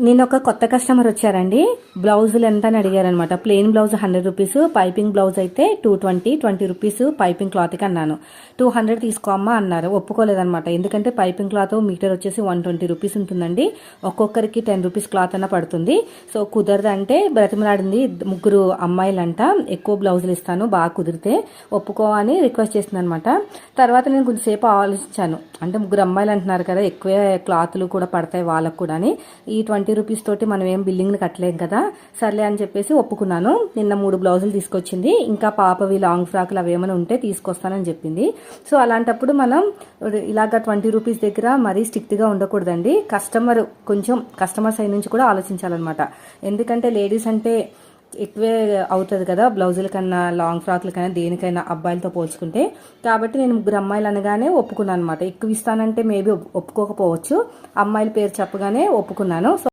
నేను ఒక కొత్త కస్టమర్ వచ్చారండి. బ్లౌజులు ఎంత అని అడిగారనమాట. Plain blouse hundred rupees piping blouse అయితే two twenty twenty rupees piping క్లాత్కి అన్నాను. టూ హండ్రెడ్ తీసుకోమ్మా అన్నారు. ఒప్పుకోలేదనమాట. ఎందుకంటే పైపింగ్ క్లాత్ మీటర్ వచ్చేసి వన్ ట్వంటీ రూపీస్ ఉంటుందండి. ఒక్కొక్కరికి టెన్ రూపీస్ క్లాత్ అన్న పడుతుంది. సో కుదరదంటే బ్రతిమలాడింది ముగ్గురు అమ్మాయిలంట. ఎక్కువ బ్లౌజులు ఇస్తాను బాగా కుదిరితే ఒప్పుకో అని రిక్వెస్ట్ చేసింది అనమాట తర్వాత నేను కొంచెంసేపు ఆలోచించాను. అంటే ముగ్గురు అమ్మాయిలు అంటున్నారు కదా ఎక్కువే క్లాత్లు కూడా పడతాయి వాళ్ళకు కూడా అని. ఈ ట్వంటీ ట్వంటీ రూపీస్ తోటి మనం ఏం బిల్లింగ్ని కట్టలేం కదా. సర్లే అని చెప్పేసి ఒప్పుకున్నాను. నిన్న మూడు బ్లౌజులు తీసుకొచ్చింది. ఇంకా పాపవి లాంగ్ ఫ్రాక్లు అవి ఏమైనా ఉంటే తీసుకొస్తానని చెప్పింది. సో అలాంటప్పుడు మనం ఇలాగ ట్వంటీ రూపీస్ దగ్గర మరీ స్ట్రిక్ట్గా ఉండకూడదండి. కస్టమర్ కొంచెం కస్టమర్ సైడ్ నుంచి కూడా ఆలోచించాలన్నమాట. ఎందుకంటే లేడీస్ అంటే ఎక్కువే అవుతుంది కదా బ్లౌజుల కన్నా లాంగ్ ఫ్రాక్ల కన్నా దేనికైనా అబ్బాయిలతో పోల్చుకుంటే. కాబట్టి నేను ముగ్గురు అమ్మాయిలు అనగానే ఒప్పుకున్నాను అనమాట ఎక్కువ ఇస్తానంటే మేబీ ఒప్పుకోకపోవచ్చు. అమ్మాయిల పేరు చెప్పగానే ఒప్పుకున్నాను.